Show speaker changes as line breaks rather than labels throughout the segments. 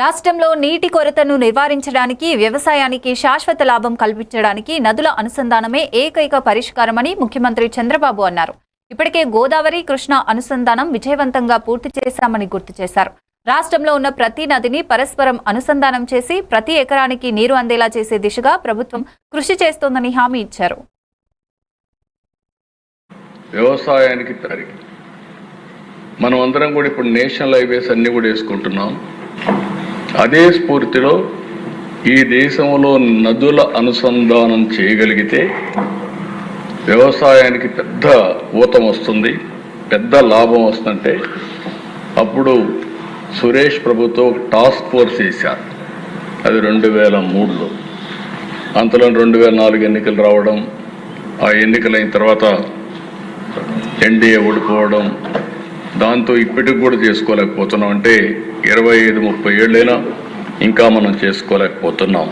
రాష్ట్రంలో నీటి కొరతను నివారించడానికి వ్యవసాయానికి శాశ్వత లాభం కల్పించడానికి నదుల అనుసంధానమే ఏకైక పరిష్కారమని ముఖ్యమంత్రి చంద్రబాబు అన్నారు. ఇప్పటికే గోదావరి కృష్ణ అనుసంధానం విజయవంతంగా పూర్తి చేశామని గుర్తు చేశారు. రాష్ట్రంలో ఉన్న ప్రతి నదిని పరస్పరం అనుసంధానం చేసి ప్రతి ఎకరానికి నీరు అందేలా చేసే దిశగా ప్రభుత్వం కృషి చేస్తోందని హామీ ఇచ్చారు.
వ్యవసాయానికి మనం అందరం కూడా ఇప్పుడు నేషనల్ హైవేస్ అన్ని కూడా వేసుకుంటున్నాం. అదే స్ఫూర్తిలో ఈ దేశంలో నదుల అనుసంధానం చేయగలిగితే వ్యవసాయానికి పెద్ద ఊతం వస్తుంది పెద్ద లాభం వస్తుంటే అప్పుడు సురేష్ ప్రభుతో ఒక టాస్క్ ఫోర్స్ వేశారు అది రెండు వేల మూడులో. అంతలో రెండు వేల నాలుగు ఎన్నికలు రావడం ఆ ఎన్నికలైన తర్వాత ఎన్డీఏ ఓడిపోవడం దాంతో ఇప్పటికి కూడా చేసుకోలేకపోతున్నాం. అంటే ఇరవై ఐదు ముప్పై ఏళ్ళైనా ఇంకా మనం చేసుకోలేకపోతున్నాం.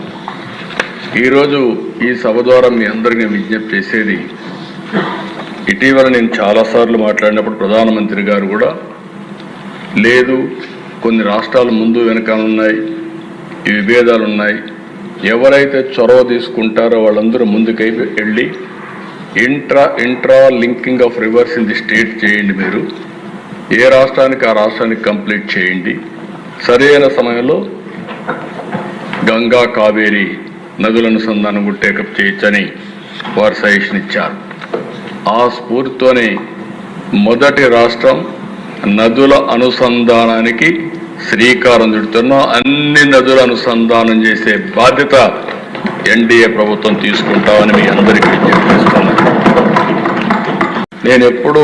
ఈరోజు ఈ సభ ద్వారా మీ అందరికీ విజ్ఞప్తి చేసేది ఇటీవల నేను చాలాసార్లు మాట్లాడినప్పుడు ప్రధానమంత్రి గారు కూడా లేదు కొన్ని రాష్ట్రాలు ముందు వెనకాల ఉన్నాయి ఈ విభేదాలు ఉన్నాయి. ఎవరైతే చొరవ తీసుకుంటారో వాళ్ళందరూ ముందుకై వెళ్ళి intra intra linking of rivers in the state చేయండి మీరు. ఏ రాష్ట్రానికి ఆ రాష్ట్రానికి కంప్లీట్ చేయండి. సరైన సమయంలో గంగా కావేరి నదుల అనుసంధానం కూడా టేకప్ చేయొచ్చని వారు సజెషన్ ఇచ్చారు. ఆ స్ఫూర్తితోనే మొదటి రాష్ట్రం నదుల అనుసంధానానికి శ్రీకారం చుడుతున్నాం అన్ని నదుల అనుసంధానం చేసే బాధ్యత ఎన్డీఏ ప్రభుత్వం తీసుకుంటామని మీ అందరికీ విజ్ఞప్తి చేస్తున్నాను. నేను ఎప్పుడూ